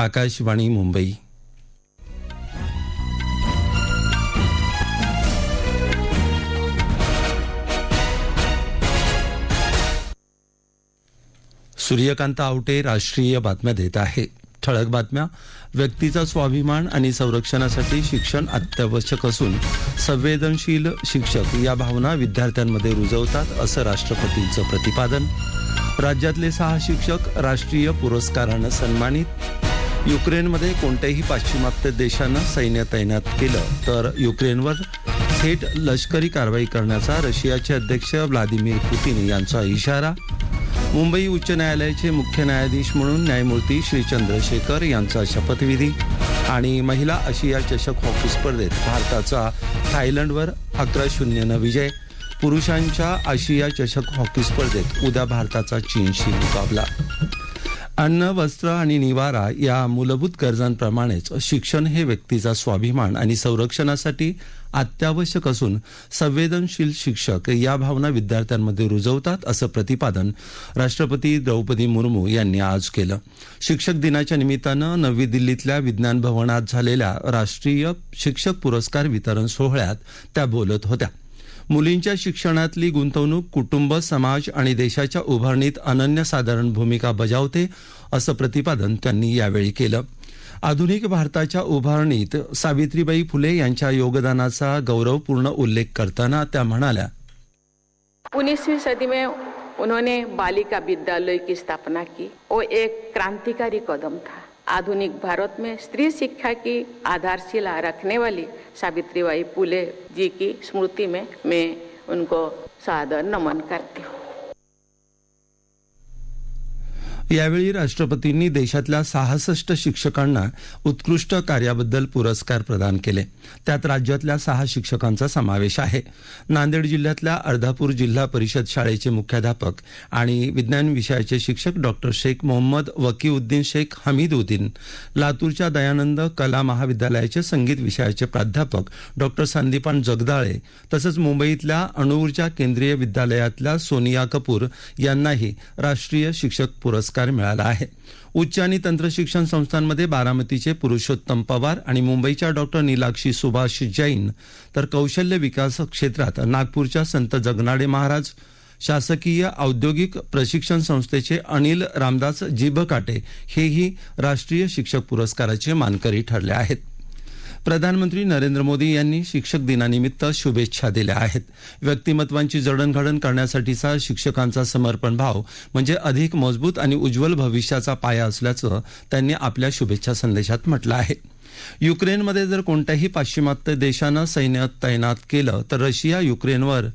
आकाशवाणी मुंबई. सूर्यकांत आवटे राष्ट्रीय बातम्या देत आहे. ठळक बातम्या. व्यक्तीचा स्वाभिमान आणि संरक्षणासाठी शिक्षण अत्यावश्यक असून संवेदनशील शिक्षक या भावना विद्यार्थ्यांमध्ये रुजवतात असं राष्ट्रपतींचं प्रतिपादन. राज्यातले सहा शिक्षक राष्ट्रीय पुरस्कारानं सन्मानित. युक्रेनमध्ये कोणत्याही पाश्चिमात्य देशानं सैन्य तैनात केलं तर युक्रेनवर थेट लष्करी कारवाई करण्याचा रशियाचे अध्यक्ष व्लादिमीर पुतीन यांचा इशारा. मुंबई उच्च न्यायालयाचे मुख्य न्यायाधीश म्हणून न्यायमूर्ती श्री चंद्रशेखर यांचा शपथविधी आणि महिला आशिया चषक हॉकी स्पर्धेत भारताचा थायलंडवर अकरा शून्यनं विजय. पुरुषांच्या आशिया चषक हॉकी स्पर्धेत उद्या भारताचा चीनशी मुकाबला. अन्न वस्त्र आणि निवारा या मूलभूत गरजांप्रमाणेच शिक्षण हे व्यक्तीचा स्वाभिमान आणि संरक्षणासाठी अत्यावश्यक असून संवेदनशील शिक्षक या भावना विद्यार्थ्यांमध्ये रुजवतात असं प्रतिपादन राष्ट्रपती द्रौपदी मुर्मू यांनी आज केलं. शिक्षक दिनाच्या निमित्तानं नवी दिल्लीतल्या विज्ञान भवनात झालेल्या राष्ट्रीय शिक्षक पुरस्कार वितरण सोहळ्यात त्या बोलत होत्या. मुलींच्या शिक्षणातली गुंतवणूक कुटुंब समाज आणि देशाच्या उभारणीत अनन्यसाधारण भूमिका बजावते असं प्रतिपादन त्यांनी यावेळी केलं. आधुनिक भारताच्या उभारणीत सावित्रीबाई फुले यांच्या योगदानाचा गौरवपूर्ण उल्लेख करताना त्या म्हणाल्या उन्नीसवी सदी में उन्होंने बालिका विद्यालय की स्थापना की वो एक क्रांतिकारी कदम था। आधुनिक भारत में स्त्री शिक्षा की आधारशिला रखने वाली सावित्रीबाई फुले जी की स्मृति में मैं उनको सादर नमन करती हूँ। यावेळी राष्ट्रपतींनी देशातल्या सहासष्ट शिक्षकांना उत्कृष्ट कार्याबद्दल पुरस्कार प्रदान केले. त्यात राज्यातल्या सहा शिक्षकांचा समावेश आहे. नांदेड जिल्ह्यातल्या अर्धापूर जिल्हा परिषद शाळेचे मुख्याध्यापक आणि विज्ञान विषयाचे शिक्षक डॉक्टर शेख मोहम्मद वकीउद्दीन शेख हमीदउद्दीन लातूरच्या दयानंद कला महाविद्यालयाचे संगीत विषयाचे प्राध्यापक डॉक्टर संदीपान जगदाळे तसंच मुंबईतल्या अणुऊर्जा केंद्रीय विद्यालयातल्या सोनिया कपूर यांनाही राष्ट्रीय शिक्षक पुरस्कार मिळाला आहे. उच्च आणि तंत्र शिक्षण संस्थांमध्ये बारामतीचे पुरुषोत्तम पवार आणि मुंबईच्या डॉक्टर नीलाक्षी सुभाष जैन तर कौशल्य विकास क्षेत्रात नागपूरच्या संत जगनाडे महाराज शासकीय औद्योगिक प्रशिक्षण संस्थेचे अनिल रामदास जिभकाटे हेही राष्ट्रीय शिक्षक पुरस्काराचे मानकरी ठरले आहेत. प्रधानमंत्री नरेंद्र मोदी यांनी शिक्षक दिनानिमित्त शुभेच्छा दिल्या आहेत. व्यक्तिमत्वांची जडणघडण करण्यासाठीचा शिक्षकांचा समर्पण भाव म्हणजे अधिक मजबूत आणि उज्ज्वल भविष्याचा पाया असल्याचं त्यांनी आपल्या शुभेच्छा संदेशात म्हटलं आहे. युक्रेनमध्ये जर कोणत्याही पाश्चिमात्य देशानं सैन्य तैनात केलं तर रशिया युक्रेनवर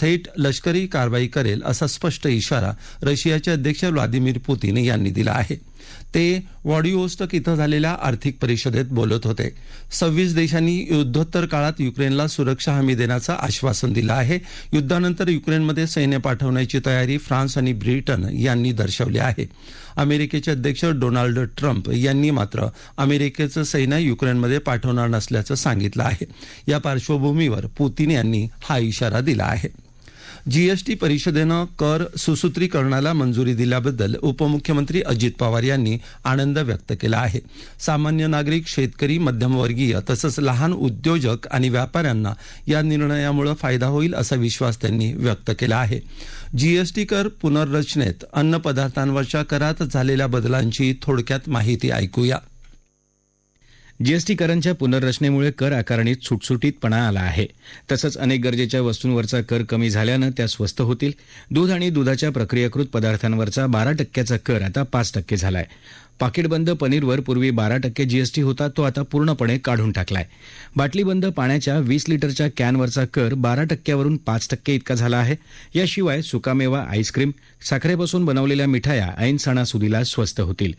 थेट लष्करी कारवाई करेल असा स्पष्ट इशारा रशियाचे अध्यक्ष व्लादिमीर पुतीन यांनी दिला आहे. ते वॉडिओस्टक इथं झालेल्या आर्थिक परिषदेत बोलत होते. सव्वीस देशांनी युद्धोत्तर काळात युक्रेनला सुरक्षा हमी देण्याचं आश्वासन दिलं आहे. युद्धानंतर युक्रेनमध्ये सैन्य पाठवण्याची तयारी फ्रान्स आणि ब्रिटन यांनी दर्शवली आहे. अमेरिकेचे अध्यक्ष डोनाल्ड ट्रम्प यांनी मात्र अमेरिकेचं सैन्य युक्रेनमध्ये पाठवणार नसल्याचं सांगितलं आहे. या पार्श्वभूमीवर पुतीन यांनी हा इशारा दिला आहे. जीएसटी परिषदेनं कर सुसूत्रीकरणाला मंजुरी दिल्याबद्दल उपमुख्यमंत्री अजित पवार यांनी आनंद व्यक्त केला आहे. सामान्य नागरिक शेतकरी मध्यमवर्गीय तसंच लहान उद्योजक आणि व्यापाऱ्यांना या निर्णयामुळे फायदा होईल असा विश्वास त्यांनी व्यक्त केला आहे. जीएसटी कर पुनर्रचनेत अन्न पदार्थांवरच्या करात झालेल्या बदलांची थोडक्यात माहिती ऐकूया. जीएसटी करांच्या पुनर्रचनेमुळे कर आकारणीत सुटसुटीतपणा आला आहे. तसंच अनेक गरजेच्या वस्तूंवरचा कर कमी झाल्यानं त्या स्वस्त होतील. दूध आणि दुधाच्या प्रक्रियाकृत पदार्थांवरचा बारा टक्क्याचा कर आता पाच टक्के झालाय. पाकिटबंद पनीरवर पूर्वी बारा टक्के जीएसटी होता तो आता पूर्णपणे काढून टाकलाय. बाटलीबंद पाण्याच्या वीस लिटरच्या कॅनवरचा कर बारा टक्क्यावरून पाच टक्के इतका झाला आहे. याशिवाय सुकामेवा आईस्क्रीम साखरेपासून बनवलेल्या मिठाया ऐन सणासुदीला स्वस्त होतील.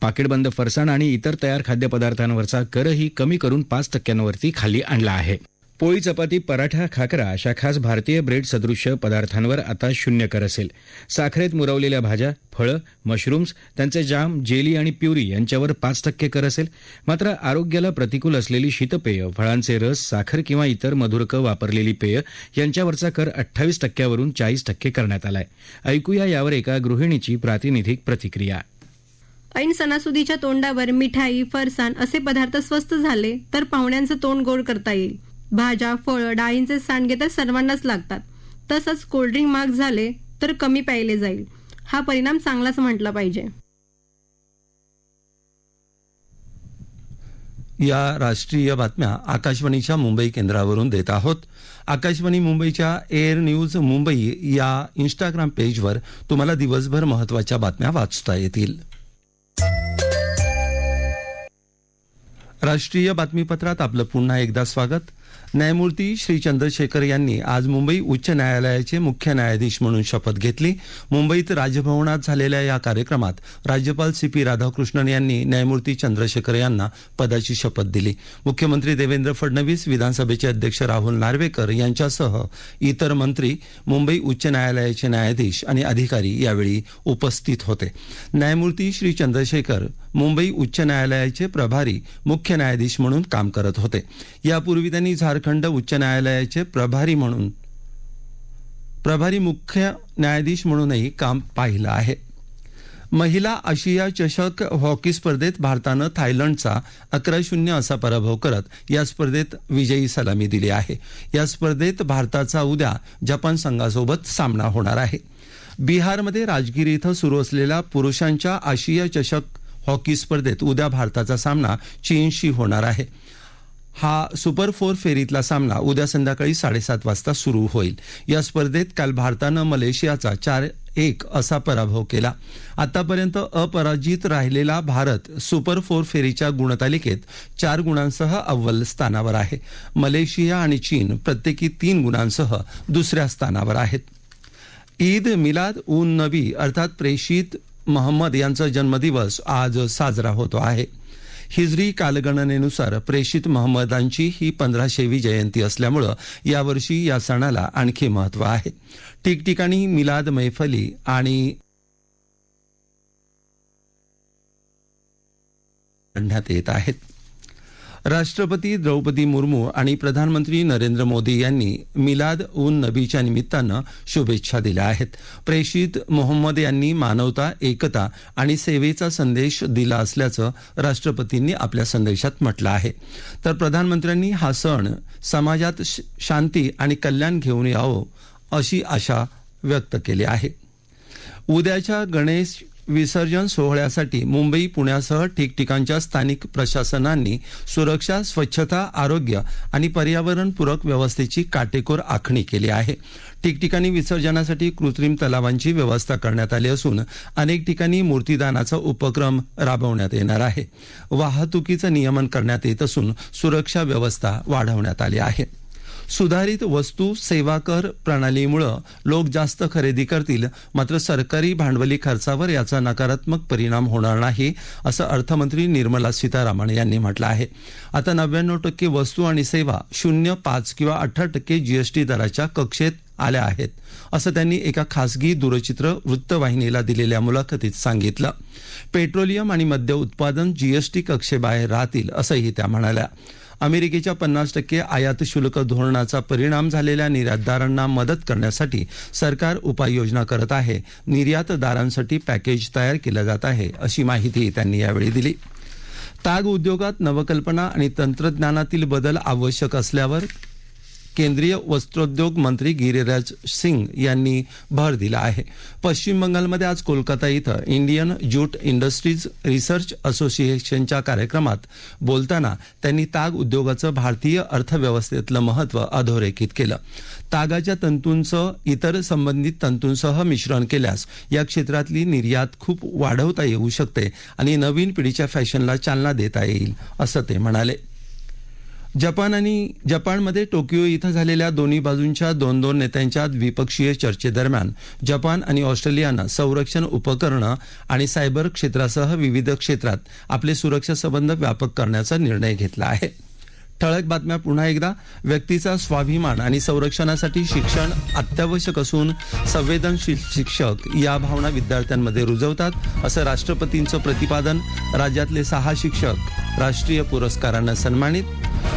पाकिटबंद फरसाण आणि इतर तयार खाद्यपदार्थांवरचा करही कमी करून पाच टक्क्यांवरती खाली आणला आहे. पोळी चपाती पराठा खाकरा अशा खास भारतीय ब्रेड सदृश्य पदार्थांवर आता शून्य कर असेल. साखरेत मुरवलेल्या भाज्या फळं मशरूम्स त्यांचे जाम जेली आणि प्युरी यांच्यावर पाच टक्के कर असेल. मात्र आरोग्याला प्रतिकूल असलेली शीतपेय फळांचे रस साखर किंवा इतर मधुरकं वापरलेली पेय यांच्यावरचा कर अठ्ठावीस टक्क्यावरून चाळीस टक्के करण्यात आलाय. ऐकूया यावर एका गृहिणीची प्रातिनिधिक प्रतिक्रिया. ऐन सणासुदीच्या तोंडावर मिठाई फरसाण असे पदार्थ स्वस्त झाले तर पाहुण्यांचं तोंड गोड करता येईल. भाज्या फळं डाळींचे सांडगे तर सर्वांनाच लागतात. तसंच कोल्ड्रिंक माग झाले तर कमी प्यायले जाईल. हा परिणाम चांगलाच म्हटला पाहिजे. या राष्ट्रीय बातम्या आकाशवाणीच्या मुंबई केंद्रावरून देत आहोत. आकाशवाणी मुंबईच्या एअर न्यूज मुंबई या इंस्टाग्राम पेजवर तुम्हाला दिवसभर महत्त्वाच्या बातम्या वाचता येतील. राष्ट्रीय बातमीपत्रात आपलं पुन्हा एकदा स्वागत. न्यायमूर्ती श्री चंद्रशेखर यांनी आज मुंबई उच्च न्यायालयाचे मुख्य न्यायाधीश म्हणून शपथ घेतली. मुंबईत राजभवनात झालेल्या या कार्यक्रमात राज्यपाल सी पी राधाकृष्णन यांनी न्यायमूर्ती चंद्रशेखर यांना पदाची शपथ दिली. मुख्यमंत्री देवेंद्र फडणवीस विधानसभेचे अध्यक्ष राहुल नार्वेकर यांच्यासह इतर मंत्री मुंबई उच्च न्यायालयाचे न्यायाधीश आणि अधिकारी यावेळी उपस्थित होते. न्यायमूर्ती श्री चंद्रशेखर मुंबई उच्च न्यायालयाचे प्रभारी मुख्य न्यायाधीश म्हणून काम करत होते. यापूर्वी त्यांनी झारखंड उच्च न्यायालयाचे प्रभारी म्हणून प्रभारी मुख्य न्यायाधीश म्हणूनही काम पाहिलं आहे. महिला आशिया चषक हॉकी स्पर्धेत भारतानं थायलंडचा अकरा शून्य असा पराभव करत या स्पर्धेत विजयी सलामी दिली आहे. या स्पर्धेत भारताचा उद्या जपान संघासोबत सामना होणार आहे. बिहारमध्ये राजगिर इथं सुरू असलेल्या पुरुषांच्या आशिया चषक हॉकी स्पर्धेत उद्या भारताचा सामना चीनशी होणार आहे. हा सुपर फोर फेरीतला सामना उद्या संध्याकाळी साडेसात वाजता सुरू होईल. या स्पर्धेत काल भारतानं मलेशियाचा चार एक असा पराभव केला. आतापर्यंत अपराजित राहिलेला भारत सुपर फोर फेरीच्या गुणतालिकेत चार गुणांसह अव्वल स्थानावर आहे. मलेशिया आणि चीन प्रत्येकी तीन गुणांसह दुसऱ्या स्थानावर आहेत. ईद मिलाद उन नबी अर्थात प्रेषित महम्मद यांचा जन्मदिवस आज साजरा होतो आहे. हिजरी कालगणनेनुसार प्रेषित महम्मदांची ही पंधराशेवी जयंती असल्यामुळं यावर्षी या सणाला आणखी महत्त्व आहे. ठिकठिकाणी मिलाद मैफली आणि काढण्यात येत आहेत. राष्ट्रपती द्रौपदी मुर्मू आणि प्रधानमंत्री नरेंद्र मोदी यांनी मिलाद उन नबीच्या निमित्तानं शुभेच्छा दिल्या आहेत. प्रेषित मोहम्मद यांनी मानवता एकता आणि सेवेचा संदेश दिला असल्याचं राष्ट्रपतींनी आपल्या संदेशात म्हटलं आहे. तर प्रधानमंत्र्यांनी हा सण समाजात श- शांती आणि कल्याण घेऊन यावं अशी आशा व्यक्त केली आहे. उद्याच्या गणेश विसर्जन सोहळ्यासाठी मुंबई पुण्यासह ठिकठिकाणच्या स्थानिक प्रशासनांनी सुरक्षा स्वच्छता आरोग्य आणि पर्यावरणपूरक व्यवस्थेची काटेकोर आखणी केली आहे. ठिकठिकाणी विसर्जनासाठी कृत्रिम तलावांची व्यवस्था करण्यात आली असून अनेक ठिकाणी मूर्तीदानाचा उपक्रम राबवण्यात येणार आहे. वाहतुकीचं नियमन करण्यात येत असून सुरक्षा व्यवस्था वाढवण्यात आली आहे. सुधारित वस्तू सेवा कर प्रणालीमुळं लोक जास्त खरेदी करतील मात्र सरकारी भांडवली खर्चावर याचा नकारात्मक परिणाम होणार नाही असं अर्थमंत्री निर्मला सीतारामन यांनी म्हटलं आहे. आता नव्याण्णव टक्के वस्तू आणि सेवा शून्य पाच किंवा अठरा टक्के जीएसटी दराच्या कक्षेत आल्या आहेत असं त्यांनी एका खासगी दूरचित्र वृत्तवाहिनीला दिलेल्या मुलाखतीत सांगितलं. पेट्रोलियम आणि मद्य उत्पादन जीएसटी कक्षेबाहेर राहतील असंही त्या म्हणाल्या. अमेरिकेच्या पन्नास टक्के आयात शुल्क धोरणाचा परिणाम झालेल्या निर्यातदारांना मदत करण्यासाठी सरकार उपाययोजना करत आहे. निर्यातदारांसाठी पॅकेज तयार केलं जात आहे अशी माहिती त्यांनी यावेळी दिली. ताग उद्योगात नवकल्पना आणि तंत्रज्ञानातील बदल आवश्यक असल्यावर केंद्रीय वस्त्रोद्योग मंत्री गिरिराज सिंग यांनी भर दिला आहे. पश्चिम बंगालमध्ये आज कोलकाता इथं इंडियन ज्यूट इंडस्ट्रीज रिसर्च असोसिएशनच्या कार्यक्रमात बोलताना त्यांनी ताग उद्योगाचं भारतीय अर्थव्यवस्थेतलं महत्त्व अधोरेखित केलं. तागाच्या तंतूंचं इतर संबंधित तंतूंसह मिश्रण केल्यास या क्षेत्रातली निर्यात खूप वाढवता येऊ शकते आणि नवीन पिढीच्या फॅशनला चालना देता येईल असं ते म्हणाले. जपान आणि जपानमध्ये टोकियो इथं झालेल्या दोन्ही बाजूंच्या दोन दोन नेत्यांच्या द्विपक्षीय चर्चेदरम्यान जपान आणि ऑस्ट्रेलियानं संरक्षण उपकरणं आणि सायबर क्षेत्रासह विविध क्षेत्रात आपले सुरक्षा संबंध व्यापक करण्याचा निर्णय घेतला आहे. ठळक बातम्या पुन्हा एकदा. व्यक्तीचा स्वाभिमान आणि संरक्षणासाठी शिक्षण अत्यावश्यक असून संवेदनशील शिक्षक या भावना विद्यार्थ्यांमध्ये रुजवतात असं राष्ट्रपतींचं प्रतिपादन. राज्यातले सहा शिक्षक राष्ट्रीय पुरस्कारानं सन्मानित.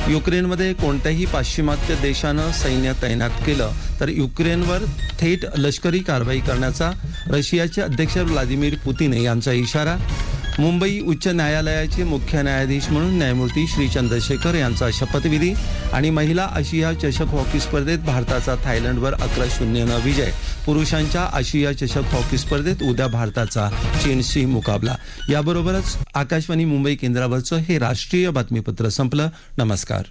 युक्रेनमध्ये कोणत्याही पाश्चिमात्य देशानं सैन्य तैनात केलं तर युक्रेनवर थेट लष्करी कारवाई करण्याचा रशियाचे अध्यक्ष व्लादिमीर पुतीन यांचा इशारा मुंबई उच्च न्यायालयाचे मुख्य न्यायाधीश म्हणून न्यायमूर्ती श्री चंद्रशेखर यांचा शपथविधी आणि महिला आशिया चषक हॉकी स्पर्धेत भारताचा थायलंडवर अकरा शून्यनं विजय. पुरुषांच्या आशिया चषक हॉकी स्पर्धेत उद्या भारताचा चीनशी मुकाबला. याबरोबरच आकाशवाणी मुंबई केंद्रावरचं हे राष्ट्रीय बातमीपत्र संपलं. नमस्कार.